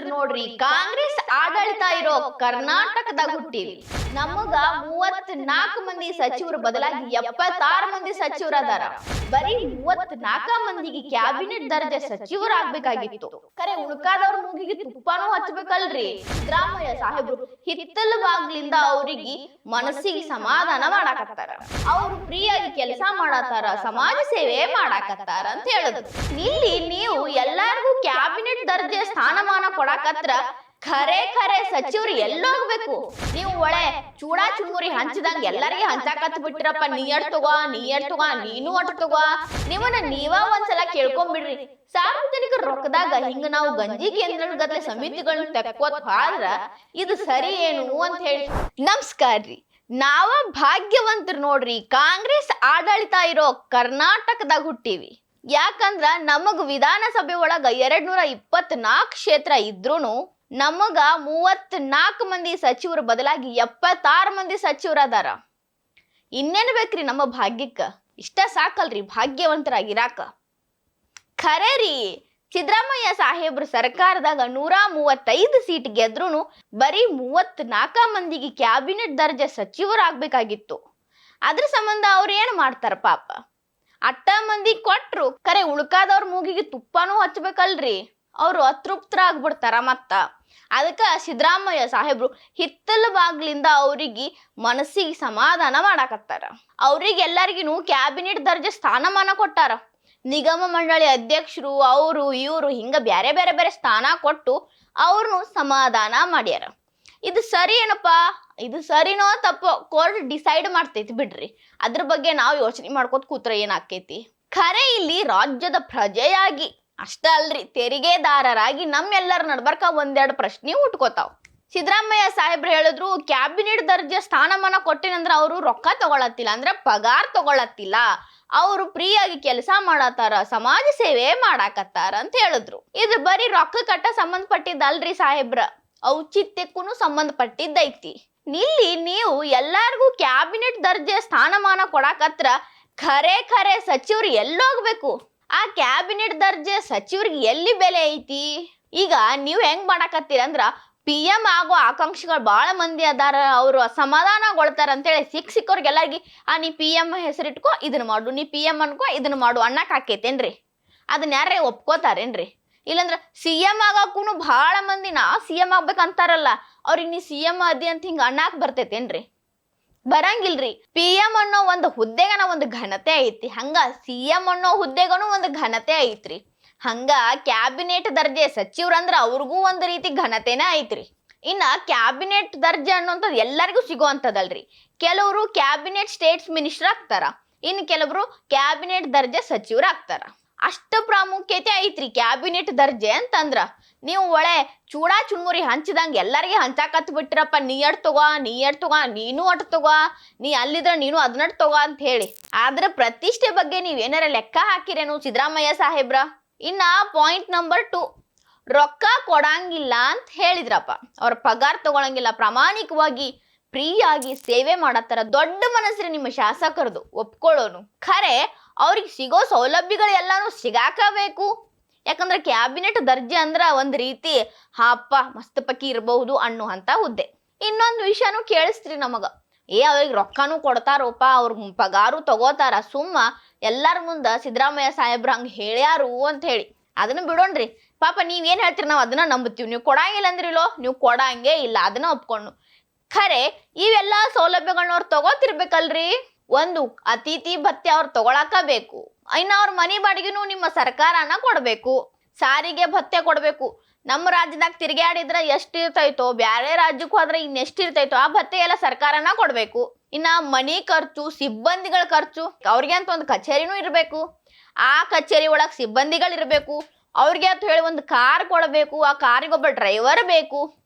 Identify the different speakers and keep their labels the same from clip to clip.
Speaker 1: ಭಾಗ್ಯವಂತರು ನೋಡ್ರಿ, ಕಾಂಗ್ರೆಸ್ ಆಡಳಿತ ಇರೋ ಕರ್ನಾಟಕದಾಗ ಹುಟ್ಟಿರಿ ನಮಗ ಮೂವತ್ ನಾಲ್ಕು ಮಂದಿ ಸಚಿವರು ಬದಲಾಗಿ ಎಪ್ಪತ್ತಾರು ಮಂದಿ ಸಚಿವರು ಅದಾರ ಬರೀ ಮೂವತ್ ಮಂದಿಗೆ ಕ್ಯಾಬಿನೆಟ್ ದರ್ಜೆ ಸಚಿವರಾಗ್ಬೇಕಾಗಿತ್ತು. ಕರೆ ಉಳ್ಕಾದವ್ರ ಮೂಗಿಗೆ ತುಪ್ಪನೂ ಹಚ್ಬೇಕಲ್ರಿ ಸಿದ್ದರಾಮಯ್ಯ ಸಾಹೇಬ್ರು ಹಿತ್ತಲ ಬಾಗ್ಲಿಂದ ಅವ್ರಿಗೆ ಮನಸ್ಸಿಗೆ ಸಮಾಧಾನ ಮಾಡಾಕತ್ತಾರ. ಅವ್ರು ಫ್ರೀಯಾಗಿ ಕೆಲಸ ಮಾಡತ್ತಾರ ಸಮಾಜ ಸೇವೆ ಮಾಡಾಕತ್ತಾರ ಅಂತ ಹೇಳುದು. ಇಲ್ಲಿ ನೀವು ಎಲ್ಲಾರ್ಗೂ ಕ್ಯಾಬಿನೆಟ್ ದರ್ಜೆ ಸ್ಥಾನಮಾನ ಕೊಡಾಕತ್ರ ಖರೆ ಖರೆ ಸಚಿವರು ಎಲ್ಲೋಗ್ಬೇಕು ನೀವು ಒಳೆ ಚೂಡಾ ಚುಡುಗುರಿ ಹಂಚಿದಂಗೆ ಎಲ್ಲರಿಗೆ ಹಂಚಾಕತ್ ಬಿಟ್ರಪ್ಪ. ನೀ ಎಡ್ ತಗೋ, ನೀ ಎಡ್ ತಗೋ, ನೀನು ಅಟ್ ತಗೋ. ನಿಮ್ಮನ್ನ ನೀವ ಒಂದ್ಸಲ ಕೇಳ್ಕೊಂಬಿಡ್ರಿ. ಸಾರ್ವಜನಿಕ ರೊಕ್ಕದಾಗ ಹಿಂಗ ನಾವು ಗಂಜಿ ಕೇಂದ್ರಗತ್ಲೆ ಸಮಿತಿಗಳನ್ನ ತೆಕ್ಕೋತ್ ಹಾದ್ರ ಇದು ಸರಿ ಏನು ಅಂತ ಹೇಳಿ. ನಮಸ್ಕಾರ್ರಿ ನಾವ ಭಾಗ್ಯವಂತರು ನೋಡ್ರಿ. ಕಾಂಗ್ರೆಸ್ ಆಡಳಿತ ಇರೋ ಕರ್ನಾಟಕದಾಗ ಹುಟ್ಟಿವಿ. ಯಾಕಂದ್ರ ನಮಗ್ ವಿಧಾನಸಭೆ ಒಳಗ ಎರಡ್ ನೂರ ಇಪ್ಪತ್ನಾಲ್ಕು ಕ್ಷೇತ್ರ ಇದ್ರೂನು ನಮಗ ಮೂವತ್ ನಾಲ್ಕು ಮಂದಿ ಸಚಿವರು ಬದಲಾಗಿ ಎಪ್ಪತ್ತಾರು ಮಂದಿ ಸಚಿವರು ಅದಾರ ಇನ್ನೇನ್ ಬೇಕ್ರಿ ನಮ್ಮ ಭಾಗ್ಯಕ್ಕ? ಇಷ್ಟ ಸಾಕಲ್ರಿ, ಭಾಗ್ಯವಂತರಾಗಿರಾಕ. ಖರೆ ರೀ, ಸಿದ್ದರಾಮಯ್ಯ ಸಾಹೇಬ್ರ ಸರ್ಕಾರದಾಗ ನೂರ ಮೂವತ್ತೈದು ಸೀಟ್ ಗೆದ್ರು ಬರೀ ಮೂವತ್ ನಾಲ್ಕ ಮಂದಿಗೆ ಕ್ಯಾಬಿನೆಟ್ ದರ್ಜೆ ಸಚಿವರಾಗಬೇಕಾಗಿತ್ತು. ಅದ್ರ ಸಂಬಂಧ ಅವ್ರು ಏನು ಮಾಡ್ತಾರ ಪಾಪ? ಅಟ್ಟ ಮಂದಿ ಕೊಟ್ರು. ಕರೆ ಉಳ್ಕಾದವ್ರ ಮೂಗಿಗೆ ತುಪ್ಪನೂ ಹಚ್ಬೇಕಲ್ರಿ. ಅವ್ರು ಅತೃಪ್ತರಾಗ್ಬಿಡ್ತಾರ ಮತ್ತ. ಅದಕ್ಕ ಸಿದ್ದರಾಮಯ್ಯ ಸಾಹೇಬ್ರು ಹಿತ್ತಲ ಬಾಗ್ಲಿಂದ ಅವ್ರಿಗೆ ಮನಸ್ಸಿಗೆ ಸಮಾಧಾನ ಮಾಡಾಕತ್ತಾರ. ಅವ್ರಿಗೆ ಎಲ್ಲರಿಗೂ ಕ್ಯಾಬಿನೆಟ್ ದರ್ಜೆ ಸ್ಥಾನಮಾನ ಕೊಟ್ಟಾರ. ನಿಗಮ ಮಂಡಳಿ ಅಧ್ಯಕ್ಷರು, ಅವರು, ಇವರು ಹಿಂಗ ಬೇರೆ ಬೇರೆ ಬೇರೆ ಸ್ಥಾನ ಕೊಟ್ಟು ಅವ್ರನ್ನು ಸಮಾಧಾನ ಮಾಡ್ಯಾರ. ಇದು ಸರಿ ಏನಪ್ಪ? ಇದು ಸರಿನೋ ತಪ್ಪೋ? ಕೋರ್ಟ್ ಡಿಸೈಡ್ ಮಾಡ್ತೈತಿ ಬಿಡ್ರಿ. ಅದ್ರ ಬಗ್ಗೆ ನಾವು ಯೋಚನೆ ಮಾಡ್ಕೋತ ಕೂತ್ರ ಏನಾಕೈತಿ ಖರೆ ಇಲ್ಲಿ ರಾಜ್ಯದ ಪ್ರಜೆಯಾಗಿ, ಅಷ್ಟ ಅಲ್ರಿ, ತೆರಿಗೆದಾರರಾಗಿ ನಮ್ಮೆಲ್ಲರ ನಡ್ಬರ್ಕ ಒಂದೆರಡು ಪ್ರಶ್ನೆ ಉಟ್ಕೋತಾವ್. ಸಿದ್ದರಾಮಯ್ಯ ಸಾಹೇಬ್ರು ಹೇಳಿದ್ರು, ಕ್ಯಾಬಿನೆಟ್ ದರ್ಜೆ ಸ್ಥಾನಮಾನ ಕೊಟ್ಟಿನಂದ್ರೆ ಅವರು ರೊಕ್ಕ ತಗೊಳತ್ತಿಲ್ಲ, ಅಂದ್ರೆ ಪಗಾರ್ ತಗೊಳತ್ತಿಲ್ಲ. ಅವರು ಫ್ರೀಯಾಗಿ ಕೆಲಸ ಮಾಡತ್ತಾರ, ಸಮಾಜ ಸೇವೆ ಮಾಡಾಕತ್ತಾರ ಅಂತ ಹೇಳಿದ್ರು. ಇದು ಬರೀ ರೊಕ್ಕ ಕಟ್ಟ ಸಂಬಂಧಪಟ್ಟಿದ್ದಲ್ರಿ ಸಾಹೇಬ್ರ? ಔಚಿತ್ಯಕ್ಕೂ ಸಂಬಂಧಪಟ್ಟಿದ್ದೈತಿ. ಇಲ್ಲಿ ನೀವು ಎಲ್ಲಾರ್ಗೂ ಕ್ಯಾಬಿನೆಟ್ ದರ್ಜೆ ಸ್ಥಾನಮಾನ ಕೊಡಾಕತ್ರ ಖರೆ ಖರೆ ಸಚಿವರು ಎಲ್ಲೋಗ್ಬೇಕು. ಆ ಕ್ಯಾಬಿನೆಟ್ ದರ್ಜೆ ಸಚಿವರಿಗೆ ಎಲ್ಲಿ ಬೆಲೆ ಐತಿ? ಈಗ ನೀವು ಹೆಂಗ್ ಮಾಡಾಕತ್ತೀರ ಅಂದ್ರ ಪಿ ಎಂ ಆಗೋ ಆಕಾಂಕ್ಷಿಗಳು ಭಾಳ ಮಂದಿ ಅದಾರ, ಅವರು ಅಸಮಾಧಾನಗೊಳ್ತಾರ ಅಂತೇಳಿ ಸಿಕ್ ಸಿಕ್ಕವ್ರಿಗೆಲ್ಲರಿಗೆ ಆ, ನೀ ಪಿ ಎಂ ಹೆಸರಿಟ್ಕೋ ಇದನ್ನ ಮಾಡು, ನೀ ಪಿ ಎಂ ಅನ್ಕೋ ಇದನ್ನ ಮಾಡು ಅನ್ನಕ್ಕೆ ಆಕೈತೇನ್ರಿ ಅದನ್ನ ಯಾರೇ ಒಪ್ಕೋತಾರೇನ್ರಿ? ಇಲ್ಲಂದ್ರ ಸಿ ಎಂ ಆಗಾಕೂ ಭಾಳ ಮಂದಿ ನಾ ಸಿ ಎಂ ಆಗ್ಬೇಕಂತಾರಲ್ಲ, ಅವ್ರಿಗೆ ನೀ ಸಿ ಎಂ ಅದಿ ಅಂತ ಹಿಂಗ ಅಣ್ಣಾಕ್ ಬರ್ತೈತೇನ್ರಿ? ಬರಂಗಿಲ್ರಿ. ಪಿ ಎಂ ಅನ್ನೋ ಒಂದು ಹುದ್ದೆಗನ ಒಂದು ಘನತೆ ಐತಿ, ಹಂಗ ಸಿ ಎಂ ಅನ್ನೋ ಹುದ್ದೆಗನು ಒಂದು ಘನತೆ ಐತ್ರಿ. ಹಂಗ ಕ್ಯಾಬಿನೆಟ್ ದರ್ಜೆ ಸಚಿವ್ರಂದ್ರ ಅವ್ರಿಗೂ ಒಂದು ರೀತಿ ಘನತೆನೇ ಐತ್ರಿ. ಇನ್ನ ಕ್ಯಾಬಿನೆಟ್ ದರ್ಜೆ ಅನ್ನೋಂಥದ್ದು ಎಲ್ಲರಿಗೂ ಸಿಗುವಂಥದ್ದಲ್ರಿ ಕೆಲವರು ಕ್ಯಾಬಿನೆಟ್ ಸ್ಟೇಟ್ಸ್ ಮಿನಿಸ್ಟರ್ ಆಗ್ತಾರ, ಇನ್ನು ಕೆಲವರು ಕ್ಯಾಬಿನೆಟ್ ದರ್ಜೆ ಸಚಿವರು ಆಗ್ತಾರ. ಅಷ್ಟು ಪ್ರಾಮುಖ್ಯತೆ ಐತ್ರಿ ಕ್ಯಾಬಿನೆಟ್ ದರ್ಜೆ ಅಂತಂದ್ರ. ನೀವು ಒಳೆ ಚೂಡಾ ಚುಣ್ಮುರಿ ಹಂಚಿದಂಗೆ ಎಲ್ಲರಿಗೆ ಹಂಚಾಕತ್ ಬಿಟ್ಟಿರಪ್ಪ ನೀ ಅಟ್ ತಗೋ, ನೀ ಅಟ್ ತಗೋ, ನೀನು ಅಟ್ ತಗೋ, ನೀ ಅಲ್ಲಿದ್ರೆ ನೀನು ಅದನ್ನಟ್ ತಗೋ ಅಂತ ಹೇಳಿ. ಆದ್ರೆ ಪ್ರತಿಷ್ಠೆ ಬಗ್ಗೆ ನೀವು ಏನಾರ ಲೆಕ್ಕ ಹಾಕಿರೇನು ಸಿದ್ದರಾಮಯ್ಯ ಸಾಹೇಬ್ರ? ಇನ್ನ ಪಾಯಿಂಟ್ ನಂಬರ್ ಟು ರೊಕ್ಕ ಕೊಡಂಗಿಲ್ಲ ಅಂತ ಹೇಳಿದ್ರಪ್ಪ. ಅವ್ರ ಪಗಾರ ತಗೊಳಂಗಿಲ್ಲ, ಪ್ರಾಮಾಣಿಕವಾಗಿ ಫ್ರೀಯಾಗಿ ಸೇವೆ ಮಾಡತ್ತಾರ. ದೊಡ್ಡ ಮನಸ್ಸ್ರಿ ನಿಮ್ಮ ಶಾಸಕರದು, ಒಪ್ಕೊಳ್ಳೋನು. ಖರೆ ಅವ್ರಿಗೆ ಸಿಗೋ ಸೌಲಭ್ಯಗಳು ಎಲ್ಲಾನು ಸಿಗಾಕಬೇಕು. ಯಾಕಂದ್ರೆ ಕ್ಯಾಬಿನೆಟ್ ದರ್ಜೆ ಅಂದ್ರೆ ಒಂದು ರೀತಿ ಹಾಪ್ಪ ಮಸ್ತ್ ಪಕ್ಕಿ ಇರಬಹುದು ಅನ್ನುವಂತ ಹುದ್ದೆ. ಇನ್ನೊಂದು ವಿಷಯನೂ ಕೇಳಿಸ್ತ್ರಿ ನಮಗ. ಏ, ಅವ್ರಿಗೆ ರೊಕ್ಕನೂ ಕೊಡ್ತಾರೋಪ, ಅವ್ರ ಪಗಾರು ತಗೋತಾರ, ಸುಮ್ಮ ಎಲ್ಲಾರ ಮುಂದ ಸಿದ್ದರಾಮಯ್ಯ ಸಾಹೇಬ್ರ ಹಂಗ ಹೇಳ್ಯಾರು ಅಂತ ಹೇಳಿ. ಅದನ್ನ ಬಿಡೋಣ್ರಿ. ಪಾಪ ನೀವೇನ್ ಹೇಳ್ತೀರಿ, ನಾವು ಅದನ್ನ ನಂಬುತ್ತೀವಿ. ನೀವು ಕೊಡಂಗಿಲ್ಲ ಅಂದ್ರಿಲೋ ನೀವು ಕೊಡಂಗೆ ಇಲ್ಲ, ಅದನ್ನ ಒಪ್ಕೊಂಡು ಖರೆ, ಇವೆಲ್ಲ ಸೌಲಭ್ಯಗಳನ್ನ ಅವ್ರು ತಗೋತಿರ್ಬೇಕಲ್ರಿ. ಒಂದು ಅತಿಥಿ ಭತ್ಯೆ ಅವ್ರು ತಗೊಳಕ ಬೇಕು ಇನ್ನು ಅವ್ರ ಮನಿ ಬಾಡಿಗೆನೂ ನಿಮ್ಮ ಸರ್ಕಾರನ ಕೊಡಬೇಕು. ಸಾರಿಗೆ ಭತ್ಯೆ ಕೊಡಬೇಕು. ನಮ್ಮ ರಾಜ್ಯದಾಗ ತಿರುಗಾಡಿದ್ರ ಎಷ್ಟು ಇರ್ತೈತೋ, ಬ್ಯಾರೆ ರಾಜ್ಯಕ್ಕೆ ಹೋದ್ರೆ ಇನ್ನೆಷ್ಟು ಇರ್ತೈತೋ ಆ ಭತ್ಯೆ ಎಲ್ಲ ಸರ್ಕಾರನ ಕೊಡಬೇಕು. ಇನ್ನ ಮನಿ ಖರ್ಚು, ಸಿಬ್ಬಂದಿಗಳ ಖರ್ಚು, ಅವ್ರಿಗೆ ಅಂತ ಒಂದು ಕಚೇರಿನೂ ಇರಬೇಕು. ಆ ಕಚೇರಿ ಒಳಗೆ ಸಿಬ್ಬಂದಿಗಳಿರಬೇಕು. ಅವ್ರಿಗೆ ಅಂತ ಹೇಳಿ ಒಂದು ಕಾರ್ ಕೊಡಬೇಕು. ಆ ಕಾರಿಗೆ ಒಬ್ಬ ಡ್ರೈವರ್ ಬೇಕು.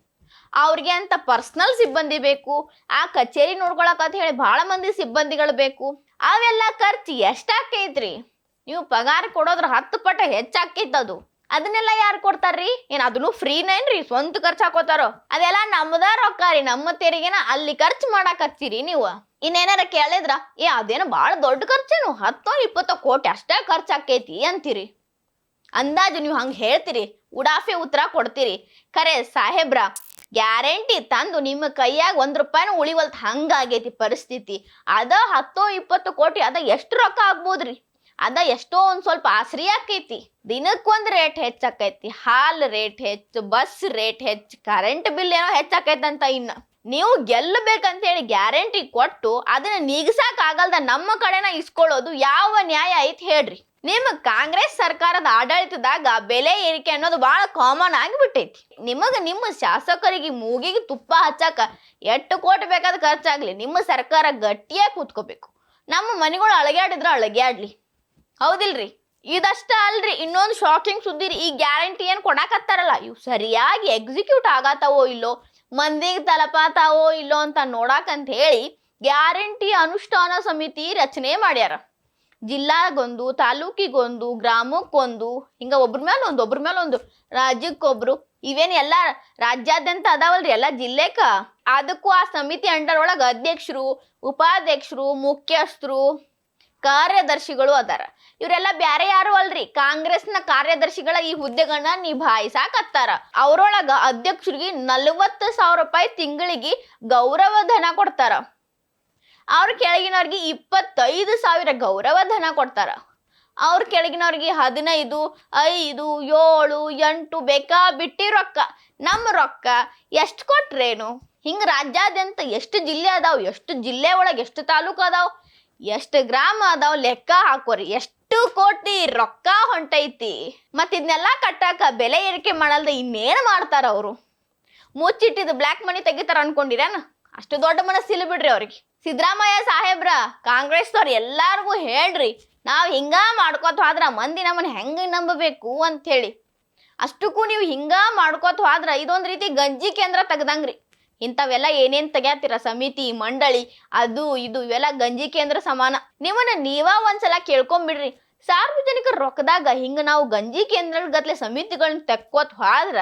Speaker 1: ಅವ್ರಿಗೆ ಅಂತ ಪರ್ಸನಲ್ ಸಿಬ್ಬಂದಿ ಬೇಕು, ಆ ಕಚೇರಿ ನೋಡ್ಕೊಳಕ್ ಅಂತ ಹೇಳಿ ಭಾಳ ಮಂದಿ ಸಿಬ್ಬಂದಿಗಳು ಬೇಕು. ಅವೆಲ್ಲ ಖರ್ಚು ಎಷ್ಟಾಕೈತ್ರಿ ನೀವು ಪಗಾರ ಕೊಡೋದ್ರ ಹತ್ತು ಪಟ್ಟ ಹೆಚ್ಚಾಕೈತದು ಅದು. ಅದನ್ನೆಲ್ಲ ಯಾರು ಕೊಡ್ತಾರ್ರಿ? ಏನ್ ಅದನ್ನು ಫ್ರೀನೇನ್ರಿ ಸ್ವಂತ ಖರ್ಚು ಹಾಕೋತಾರೋ? ಅದೆಲ್ಲ ನಮ್ಮದ ರೊಕ್ಕ ರೀ. ನಮ್ಮ ತೆರಿಗೆನ ಅಲ್ಲಿ ಖರ್ಚು ಮಾಡಾಕ್ ಹಚ್ಚಿರಿ ನೀವು. ಇನ್ನೇನಾರ ಕೇಳಿದ್ರ, ಏ ಅದೇನು ಭಾಳ ದೊಡ್ಡ ಖರ್ಚೇನು? ಹತ್ತೋ ಇಪ್ಪತ್ತೋ ಕೋಟಿ ಅಷ್ಟೇ ಖರ್ಚು ಆಕೈತಿ ಅಂತೀರಿ. ಅಂದಾಜು ನೀವು ಹಂಗೆ ಹೇಳ್ತೀರಿ. ಉಡಾಫೆ ಉತ್ತರ ಕೊಡ್ತೀರಿ. ಖರೆ ಸಾಹೇಬ್ರ ಗ್ಯಾರಂಟಿ ತಂದು ನಿಮ್ಮ ಕೈಯಾಗ ಒಂದ್ ರೂಪಾಯಿನೂ ಉಳಿವಲ್ತ್ ಹಂಗಾಗೈತಿ ಪರಿಸ್ಥಿತಿ. ಅದ ಹತ್ತೋ ಇಪ್ಪತ್ತು ಕೋಟಿ, ಅದ ಎಷ್ಟು ರೊಕ್ಕ ಆಗ್ಬೋದ್ರಿ? ಅದ ಎಷ್ಟೋ ಒಂದ್ ಸ್ವಲ್ಪ ಆಸರಿ ಆಕೈತಿ. ದಿನಕ್ಕೊಂದ್ ರೇಟ್ ಹೆಚ್ಚಾಕೈತಿ ಹಾಲ್ ರೇಟ್ ಹೆಚ್ಚು, ಬಸ್ ರೇಟ್ ಹೆಚ್ಚು, ಕರೆಂಟ್ ಬಿಲ್ ಏನೋ ಹೆಚ್ಚಾಕೈತಂತ ಇನ್ನ. ನೀವು ಗೆಲ್ಲಬೇಕಂತ ಹೇಳಿ ಗ್ಯಾರಂಟಿ ಕೊಟ್ಟು ಅದನ್ನ ನೀಗ್ಸಾಕ್ ಆಗಲ್ದ ನಮ್ಮ ಕಡೆನ ಇಸ್ಕೊಳ್ಳೋದು ಯಾವ ನ್ಯಾಯ ಐತಿ ಹೇಳ್ರಿ. ನಿಮ್ಮ ಕಾಂಗ್ರೆಸ್ ಸರ್ಕಾರದ ಆಡಳಿತದಾಗ ಬೆಲೆ ಏರಿಕೆ ಅನ್ನೋದು ಬಹಳ ಕಾಮನ್ ಆಗಿಬಿಟ್ಟೈತಿ. ನಿಮಗೆ ನಿಮ್ಮ ಶಾಸಕರಿಗೆ ಮೂಗಿಗೆ ತುಪ್ಪ ಹಚ್ಚಾಕ ಎಷ್ಟು ಕೋಟಿ ಬೇಕಾದ ಖರ್ಚಾಗ್ಲಿ, ನಿಮ್ಮ ಸರ್ಕಾರ ಗಟ್ಟಿಯಾಗಿ ಕೂತ್ಕೋಬೇಕು. ನಮ್ಮ ಮನೆಗಳು ಅಳಗ್ಯಾಡಿದ್ರೆ ಅಳಗ್ಯಾಡ್ಲಿ. ಹೌದಿಲ್ರಿ? ಇದಷ್ಟ ಅಲ್ರಿ, ಇನ್ನೊಂದು ಶಾಕಿಂಗ್ ಸುದ್ದಿ ಈ ಗ್ಯಾರಂಟಿ ಏನು ಕೊಡಾಕತ್ತಾರಲ್ಲ, ಇವು ಸರಿಯಾಗಿ ಎಕ್ಸಿಕ್ಯೂಟ್ ಆಗತ್ತಾವೋ ಇಲ್ಲೋ, ಮಂದಿಗೆ ತಲಪಾತಾವೋ ಇಲ್ಲೋ ಅಂತ ನೋಡಾಕಂತ ಹೇಳಿ ಗ್ಯಾರಂಟಿ ಅನುಷ್ಠಾನ ಸಮಿತಿ ರಚನೆ ಮಾಡ್ಯಾರ. ಜಿಲ್ಲಾಗೊಂದು, ತಾಲೂಕಿಗೊಂದು, ಗ್ರಾಮಕ್ಕೊಂದು, ಹಿಂಗ ಒಬ್ರ ಮೇಲೆ ಒಂದು ಒಬ್ರ ಮೇಲೆ ಒಂದು ರಾಜ್ಯಕ್ಕೊಬ್ರು ಇವೇನ್ ಎಲ್ಲ ರಾಜ್ಯಾದ್ಯಂತ ಅದಾವಲ್ರಿ, ಎಲ್ಲ ಜಿಲ್ಲೆಕ. ಅದಕ್ಕೂ ಆ ಸಮಿತಿ ಅಂಡರ್ ಒಳಗ ಅಧ್ಯಕ್ಷರು, ಉಪಾಧ್ಯಕ್ಷರು, ಮುಖ್ಯಸ್ಥರು, ಕಾರ್ಯದರ್ಶಿಗಳು ಅದಾರ. ಇವರೆಲ್ಲ ಬ್ಯಾರೆ ಯಾರು ಅಲ್ರಿ, ಕಾಂಗ್ರೆಸ್ನ ಕಾರ್ಯದರ್ಶಿಗಳ ಈ ಹುದ್ದೆಗಳನ್ನ ನಿಭಾಯಿಸಾಕತ್ತಾರ. ಅವರೊಳಗ ಅಧ್ಯಕ್ಷರಿಗೆ ನಲವತ್ತು ಸಾವಿರ ರೂಪಾಯಿ ತಿಂಗಳಿಗೆ ಗೌರವ ಧನ ಕೊಡ್ತಾರ. ಅವ್ರ ಕೆಳಗಿನವ್ರಿಗೆ ಇಪ್ಪತ್ತೈದು ಸಾವಿರ ಗೌರವ ಧನ ಕೊಡ್ತಾರ. ಅವ್ರ ಕೆಳಗಿನವ್ರಿಗೆ ಹದಿನೈದು, ಐದು, ಏಳು, ಎಂಟು ಬೇಕಾ ಬಿಟ್ಟಿ ರೊಕ್ಕ. ನಮ್ಮ ರೊಕ್ಕ ಎಷ್ಟು ಕೊಟ್ರೇನು? ಹಿಂಗ ರಾಜ್ಯಾದ್ಯಂತ ಎಷ್ಟು ಜಿಲ್ಲೆ ಅದಾವ, ಎಷ್ಟು ಜಿಲ್ಲೆ ಒಳಗೆ ಎಷ್ಟು ತಾಲೂಕು ಅದಾವ, ಎಷ್ಟು ಗ್ರಾಮ ಅದಾವ ಲೆಕ್ಕ ಹಾಕೋರಿ. ಎಷ್ಟು ಕೋಟಿ ರೊಕ್ಕ ಹೊಂಟೈತಿ. ಮತ್ ಇದನ್ನೆಲ್ಲ ಕಟ್ಟಾಕ ಬೆಲೆ ಏರಿಕೆ ಮಾಡಲ್ದ ಇನ್ನೇನು ಮಾಡ್ತಾರ ಅವರು? ಮುಚ್ಚಿಟ್ಟಿದ್ದು ಬ್ಲ್ಯಾಕ್ ಮನಿ ತೆಗಿತಾರ ಅನ್ಕೊಂಡಿರೇನ? ಅಷ್ಟು ದೊಡ್ಡ ಮನಸ್ಸಿಲ್ಲ ಬಿಡ್ರಿ ಅವ್ರಿಗೆ. ಸಿದ್ದರಾಮಯ್ಯ ಸಾಹೇಬ್ರ, ಕಾಂಗ್ರೆಸ್ದವ್ರು ಎಲ್ಲಾರ್ಗೂ ಹೇಳ್ರಿ, ನಾವು ಹಿಂಗ ಮಾಡ್ಕೋತ ಹೋದ್ರ ಮಂದಿ ನಮ್ಮನ್ನ ಹೆಂಗ ನಂಬಬೇಕು ಅಂತ ಹೇಳಿ ಅಷ್ಟಕ್ಕೂ ನೀವು ಹಿಂಗ ಮಾಡ್ಕೋತ ಹೋದ್ರ ಇದೊಂದು ರೀತಿ ಗಂಜಿ ಕೇಂದ್ರ ತೆಗ್ದಂಗ್ರಿ. ಇಂಥವೆಲ್ಲ ಏನೇನ್ ತೆಗ್ಯಾತಿರ? ಸಮಿತಿ, ಮಂಡಳಿ, ಅದು ಇದು ಇವೆಲ್ಲ ಗಂಜಿ ಕೇಂದ್ರ ಸಮಾನ. ನಿಮ್ಮನ್ನ ನೀವ ಒಂದ್ಸಲ ಕೇಳ್ಕೊಂಬಿಡ್ರಿ. ಸಾರ್ವಜನಿಕರ ರೊಕ್ಕದಾಗ ಹಿಂಗ ನಾವು ಗಂಜಿ ಕೇಂದ್ರಗತ್ಲೆ ಸಮಿತಿಗಳನ್ನ ತೆಕ್ಕೋತ್ ಹೋದ್ರ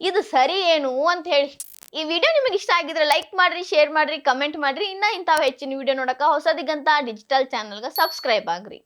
Speaker 1: ಇದು ಸರಿ ಏನು ಅಂತ ಹೇಳಿ ಈ ವಿಡಿಯೋ ನಿಮಗೆ ಇಷ್ಟ ಆಗಿದ್ರೆ ಲೈಕ್ ಮಾಡ್ರಿ ಶೇರ್ ಮಾಡ್ರಿ ಕಮೆಂಟ್ ಮಾಡ್ರಿ. ಇನ್ನ ಇಂಥವು ಹೆಚ್ಚಿನ ವಿಡಿಯೋ ನೋಡಕ ಹೊಸದಿಗಂತ ಡಿಜಿಟಲ್ ಚಾನಲ್ಗೆ ಸಬ್ಸ್ಕ್ರೈಬ್ ಆಗ್ರಿ.